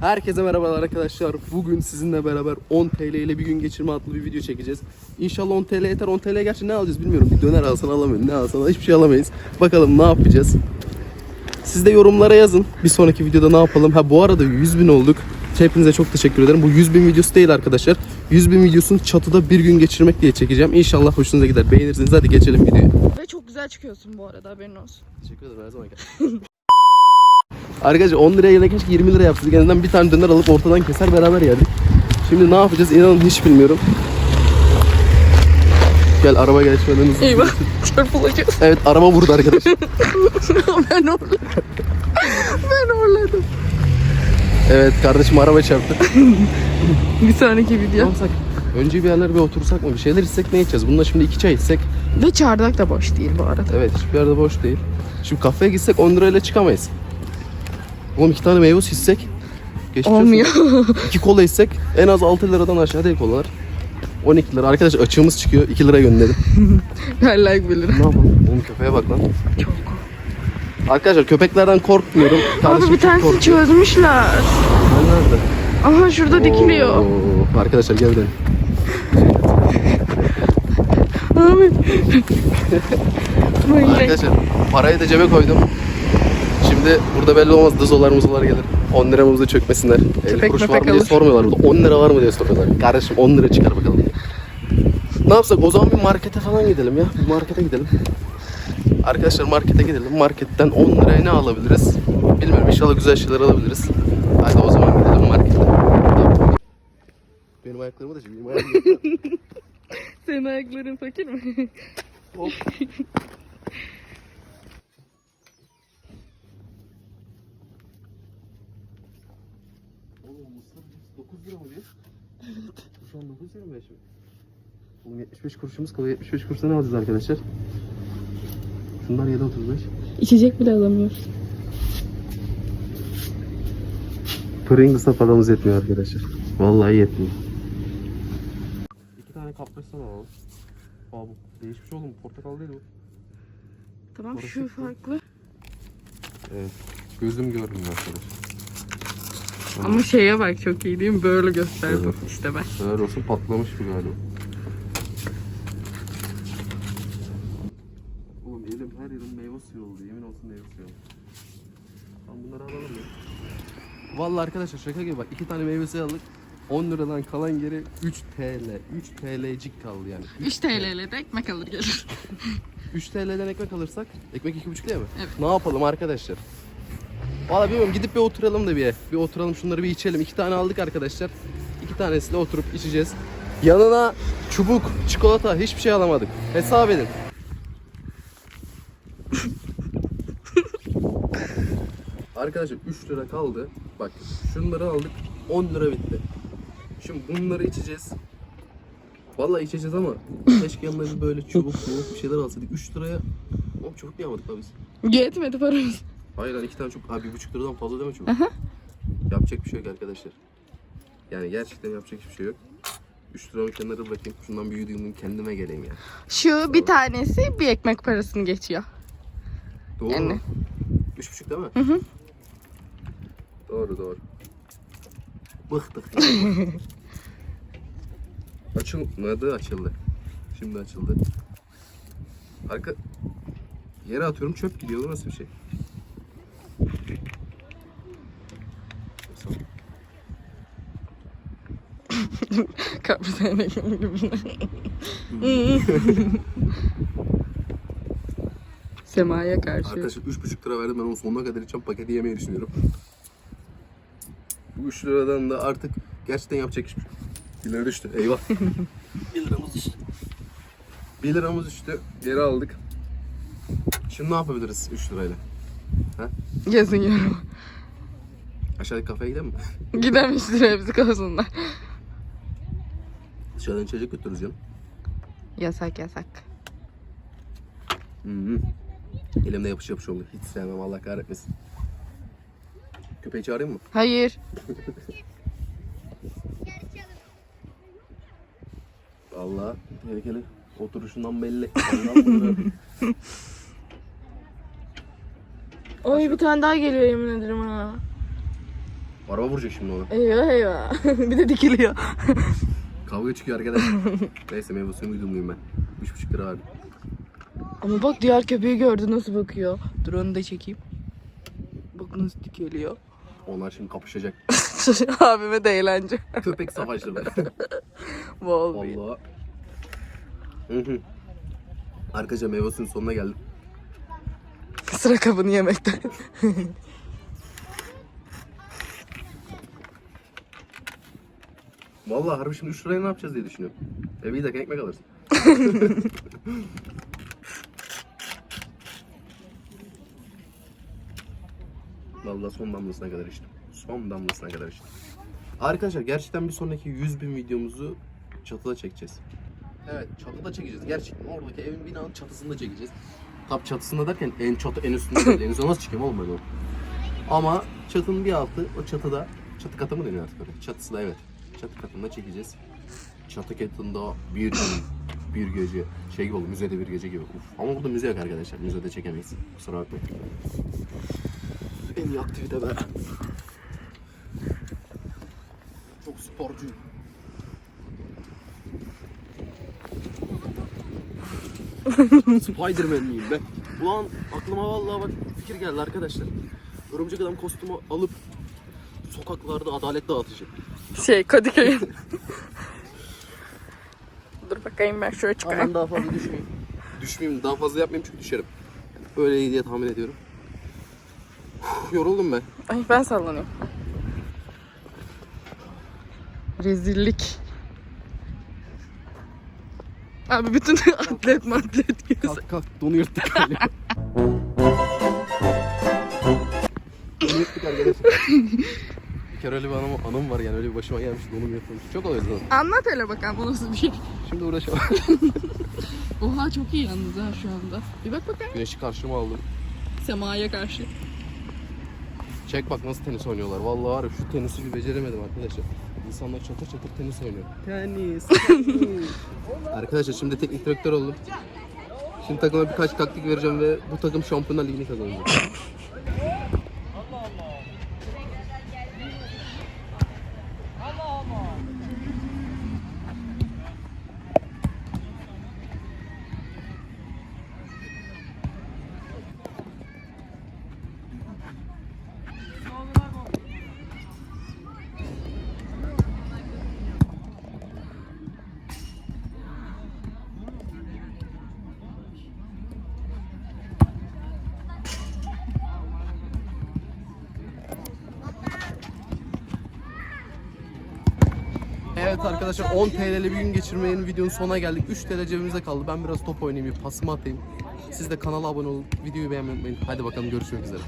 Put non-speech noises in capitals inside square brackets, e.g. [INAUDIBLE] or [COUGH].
Herkese merhabalar arkadaşlar. Bugün sizinle beraber 10 TL ile bir gün geçirme adlı bir video çekeceğiz. İnşallah 10 TL yeter. 10 TL gerçi ne alacağız bilmiyorum. Bir döner alsan alamıyorum. Ne alsan hiçbir şey alamayız. Bakalım ne yapacağız. Siz de yorumlara yazın. Bir sonraki videoda ne yapalım? Ha bu arada 100 bin olduk. Hepinize çok teşekkür ederim. Bu 100 bin videosu değil arkadaşlar. 100 bin videosunu çatıda bir gün geçirmek diye çekeceğim. İnşallah hoşunuza gider. Beğenirsiniz. Hadi geçelim videoya. Ve çok güzel çıkıyorsun bu arada haberin olsun. Teşekkür ederim her zaman gel. [LAUGHS] Arkadaşlar 10 liraya yerine keşke 20 lira yapsaydık. En azından bir tane döner alıp ortadan keser beraber yerdik. Şimdi ne yapacağız inanın hiç bilmiyorum. Gel araba geçmeden hızlı. Eyvah [LAUGHS] çarpılacağız. Evet araba vurdu arkadaşlar. [LAUGHS] ben orladım. ben orladım. evet kardeşim araba çarptı. [LAUGHS] Bir sonraki Ne video. yapsak? Önce bir yerler bir otursak mı? Bir şeyler içsek ne içeceğiz? Bununla şimdi iki çay içsek. Ve çardak da boş değil bu arada. Evet hiçbir yerde boş değil. Şimdi kafeye gitsek 10 lirayla çıkamayız. Oğlum iki tane meyve geçmiş olsun. Olmuyor. [LAUGHS] İki kola içsek en az 6 liradan aşağı değil kolalar. 12 lira. Arkadaş açığımız çıkıyor. 2 [LAUGHS] lira gönderin. ben like bilirim. ne yapalım? Oğlum köpeğe bak lan. Çok. Arkadaşlar köpeklerden korkmuyorum. Abi bir tanesini çözmüşler. Ben nerede? Aha şurada dikiliyor. Oo, Arkadaşlar gel dön. [LAUGHS] Abi. Arkadaşlar parayı da cebe koydum. Şimdi burada belli olmaz dızolar muzolar gelir. 10 liramızda çökmesinler. 50 Köpek kuruş var mı diye alır. sormuyorlar burada. 10 lira var mı diye soruyorlar. Kardeşim 10 lira çıkar bakalım. Ne yapsak? O zaman bir markete falan gidelim ya. Bir markete gidelim. Arkadaşlar markete gidelim. Marketten 10 liraya ne alabiliriz? Bilmiyorum. İnşallah güzel şeyler alabiliriz. Hadi o zaman gidelim markete. Benim ayaklarımı da şimdi. Benim [LAUGHS] Senin ayakların fakir mi? Hop. Oğlum mısır 9 lira mı diyor? Evet. Şu an 9.25 mi? Oğlum 75 kuruşumuz kalıyor. 75 kuruşa ne alacağız arkadaşlar? Şunlar 7.35. İçecek bile alamıyoruz. Pringles'a paramız yetmiyor arkadaşlar. Vallahi yetmiyor. İki tane kaprisan alalım. Aa bu değişmiş oğlum. Portakal değil bu. Tamam Orası şu farklı. Evet. Gözüm görmüyor arkadaşlar. Ama şeye bak çok iyi değil mi? Böyle gösterdim Evet. işte ben. Helal olsun patlamış bu galiba. Oğlum elim her yerim meyve suyu oldu. Yemin olsun meyve suyu oldu. Tamam bunları alalım ya. Vallahi arkadaşlar şaka gibi bak iki tane meyve suyu aldık. 10 liradan kalan geri 3 TL. 3 TL'cik kaldı yani. 3 TL ile de ekmek alır gelir. 3 TL'den ekmek alırsak ekmek 2,5 liraya mı? Evet. Ne yapalım arkadaşlar? Valla bilmiyorum gidip bir oturalım da bir bir oturalım şunları bir içelim. İki tane aldık arkadaşlar. İki tanesiyle oturup içeceğiz. Yanına çubuk, çikolata hiçbir şey alamadık. Hesap edin. [LAUGHS] Arkadaşlar 3 lira kaldı. Bak şunları aldık 10 lira bitti. Şimdi bunları içeceğiz. Vallahi içeceğiz ama keşke yanına bir böyle çubuk çubuk bir şeyler alsaydık. 3 liraya Oğlum çubuk niye almadık lan biz? Yetmedi paramız. Hayır lan iki tane çok abi bir buçuk liradan fazla değil mi çubuk? Yapacak bir şey yok arkadaşlar. Yani gerçekten yapacak hiçbir şey yok. 3 liramı kenara bırakayım. Şundan bir yudumlayayım kendime geleyim ya. Şu bir tanesi bir ekmek parasını geçiyor. Doğru Yani. mu? Üç buçuk değil mi? Hı hı. Doğru doğru. Bıktık. [LAUGHS] Açılmadı açıldı. Şimdi açıldı. Arka... Yere atıyorum çöp gidiyor. Bu nasıl bir şey? [LAUGHS] Kaprisane gibi. [LAUGHS] Sema'ya karşı. Arkadaşlar 3,5 lira verdim ben onu sonuna kadar içeceğim paketi yemeyi düşünüyorum. Bu 3 liradan da artık gerçekten yapacak hiçbir şey. 1 lira düştü eyvah. [LAUGHS] 1 liramız düştü. 1 liramız düştü geri aldık. Şimdi ne yapabiliriz 3 lirayla? Yazın yorum. Aşağıdaki kafeye gidelim mi? Gidemiştir hepsi kozunlar. Dışarıdan içecek götürürüz canım. Yasak yasak. Hı. Elimde yapış yapış oldu. Hiç sevmem Allah kahretmesin. Köpeği çağırayım mı? Hayır. [LAUGHS] Allah tehlikeli. Oturuşundan belli. [LAUGHS] Oy bir tane daha geliyor yemin ederim ha. Araba vuracak şimdi onu. Eyvah eyvah. [LAUGHS] bir de dikiliyor. Kavga çıkıyor arkadaşlar. [LAUGHS] Neyse meyve suyumu yudumluyum ben. 3,5 lira abi. Ama bak diğer köpeği gördü nasıl bakıyor. Dur onu da çekeyim. Bak nasıl dikeliyor. Onlar şimdi kapışacak. [LAUGHS] Abime de eğlence. Köpek savaşları. [LAUGHS] Bol bir. Hı. Arkadaşlar meyve suyunun sonuna geldim. Sıra kabını yemekte. Vallahi harbi şimdi 3 liraya ne yapacağız diye düşünüyorum. Eve giderken ekmek alırsın. [LAUGHS] Vallahi son damlasına kadar içtim. Son damlasına kadar içtim. Arkadaşlar gerçekten bir sonraki 100 bin videomuzu çatıda çekeceğiz. Evet çatıda çekeceğiz. Gerçekten oradaki evin binanın çatısında çekeceğiz. Tabi çatısında derken en çatı en üstünde değil. En üstüne nasıl çıkayım oğlum ben onu? Ama çatının bir altı o çatıda çatı katı mı deniyor artık oraya? Çatısı da evet. Çatı katında çekeceğiz. Çatı katında bir [COUGHS] bir gece şey gibi oldu müzede bir gece gibi. Uf. Ama burada müze yok arkadaşlar. Müzede çekemeyiz. Kusura bakmayın. En iyi aktivite be. Çok sporcuyum. [LAUGHS] Spiderman miyim ben? Ulan aklıma vallahi bak fikir geldi arkadaşlar. Örümcek adam kostümü alıp sokaklarda adalet dağıtacak. Şey Kadıköy. Dur bakayım ben şöyle çıkayım. Aman daha fazla düşmeyeyim. Düşmeyeyim, daha fazla yapmayayım çünkü düşerim. Öyle diye tahmin ediyorum. Uf, yoruldum ben. Ay ben sallanıyorum. Rezillik. Abi bütün [LAUGHS] atlet matlet göz. Kalk kalk donu yırttık [LAUGHS] donu yırttık arkadaşlar. Bir kere öyle bir anım, anım var yani öyle bir başıma gelmiş donum yırtılmış. Çok oluyor zaten. Anlat hele bakalım bu nasıl bir şey. Şimdi uğraşamam. [LAUGHS] Oha çok iyi yalnız ha şu anda. Bir bak bakayım. Güneşi karşıma aldım. Semaya karşı. Çek bak nasıl tenis oynuyorlar. Vallahi var ya şu tenisi bir beceremedim arkadaşlar. İnsanlar çatır çatır tenis oynuyor. Tenis. [LAUGHS] tenis. arkadaşlar şimdi teknik direktör oldum. Şimdi takıma birkaç taktik vereceğim ve bu takım Şampiyonlar Ligi'ni kazanacak. [LAUGHS] Evet arkadaşlar 10 TL'li bir gün geçirmenin videonun sonuna geldik. 3 TL cebimize kaldı. Ben biraz top oynayayım, bir pasımı atayım. Siz de kanala abone olup videoyu beğenmeyi unutmayın. Hadi bakalım görüşmek üzere.